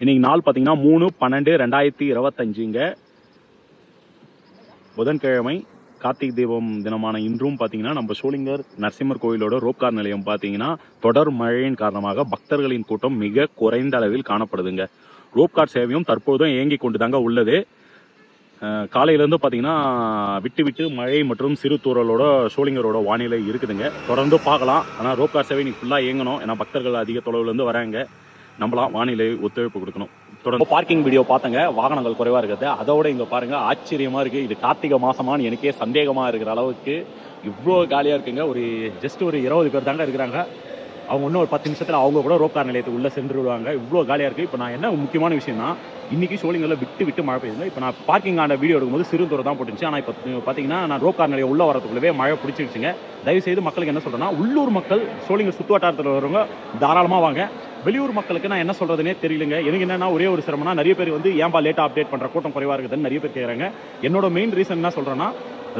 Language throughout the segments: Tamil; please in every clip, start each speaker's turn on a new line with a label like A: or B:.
A: இன்னைக்கு நாள் பார்த்தீங்கன்னா மூணு பன்னெண்டு ரெண்டாயிரத்தி இருபத்தஞ்சுங்க. புதன்கிழமை கார்த்திகை தீபம் தினமான இன்றும் பார்த்தீங்கன்னா நம்ம சோளிங்கர் நரசிம்மர் கோயிலோட ரோப்கார் நிலையம் பார்த்தீங்கன்னா தொடர் மழையின் காரணமாக பக்தர்களின் கூட்டம் மிக குறைந்த அளவில் காணப்படுதுங்க. ரோப்கார் சேவையும் தற்போதும் இயங்கி கொண்டு தாங்க உள்ளது காலையிலேருந்து பார்த்தீங்கன்னா விட்டு விட்டு மழை மற்றும் சிறு தூரலோட சோளிங்கரோட வானிலை இருக்குதுங்க. தொடர்ந்து பார்க்கலாம். ஆனால் ரோப்கார் சேவை இன்னைக்கு ஃபுல்லாக இயங்கணும். ஏன்னா பக்தர்கள் அதிக தொலைவுலேருந்து வராங்க. நம்மளாம் வானிலை ஒத்துழைப்பு கொடுக்கணும். தொடர்ந்து. பார்க்கிங் வீடியோ பார்த்தங்க வாகனங்கள் குறைவாக இருக்கிறது. அதோட இங்கே பாருங்க ஆச்சரியமாக இருக்குது இது கார்த்திகை மாசமான்னு எனக்கே சந்தேகமாக இருக்கிற அளவுக்கு இவ்வளோ காலியாக இருக்குங்க. ஒரு ஜஸ்ட் ஒரு இருபது பேர் தாங்க இருக்கிறாங்க. அவங்க இன்னும் ஒரு பத்து நிமிஷத்தில் அவங்க கூட ரோப்கார் நிலையத்துக்கு உள்ளே சென்று விடுவாங்க. இவ்வளோ காலியாக இருக்குது இப்போ நான் என்ன முக்கியமான விஷயம்னா இன்றைக்கி சோழிங்களில் விட்டு விட்டு மழை பெய்யுது இப்போ நான் பார்க்கிங் ஆன வீடியோ எடுக்கும்போது சிறு தூரம் தான் போட்டுச்சு ஆனால் இப்போ பார்த்தீங்கன்னா நான் ரோப்கார் நிலையம் உள்ளே வரதுக்குள்ளவே மழை பிடிச்சிருச்சுங்க. தயவுசெய்து மக்களுக்கு என்ன சொல்கிறேன்னா உள்ளூர் மக்கள் சோழிங்க சுற்று வட்டாரத்தில் வரவங்க தாராளமாக வாங்க. வெளியூர் மக்களுக்கு நான் என்ன சொல்கிறதுனே தெரியலங்க. எனக்கு என்னன்னா ஒரே ஒரு சிரமம்னா நிறைய பேர் வந்து ஏன்பா லேட்டாக அப்டேட் பண்ணுற கூட்டம் குறைவாக இருக்குதுன்னு நிறைய பேர் கேட்குறாங்க என்னோட மெயின் ரீசன் என்ன சொல்கிறேன்னா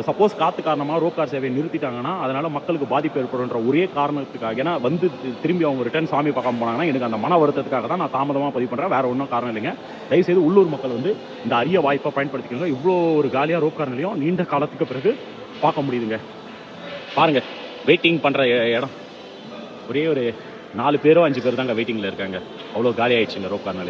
A: சப்போஸ் காத்து காரணமாக ரோக்கார் சேவையை நிறுத்திட்டாங்கன்னா அதனால மக்களுக்கு பாதிப்பு ஏற்படுன்ற ஒரே காரணத்துக்காக ஏன்னா வந்து திரும்பி அவங்க ரிட்டர்ன் சாமி பார்க்காம போனாங்கன்னா எனக்கு அந்த மன வருத்தத்துக்காக தான் நான் தாமதமாக பதிவு பண்ணுறேன் வேற ஒன்றும் காரணம் இல்லைங்க. தயவுசெய்து உள்ளூர் மக்கள் வந்து இந்த அரிய வாய்ப்பை பயன்படுத்திக்கோங்க. இவ்வளோ ஒரு காலியாக ரோப்கார் நிலையம் நீண்ட காலத்துக்கு பிறகு பார்க்க முடியுதுங்க. பாருங்க வெயிட்டிங் பண்ணுற இடம். ஒரே ஒரு நாலு பேரோ அஞ்சு பேர் தாங்க வெயிட்டிங்கில் இருக்காங்க. அவ்வளோ காலி ஆயிடுச்சுங்க ரோப்கார்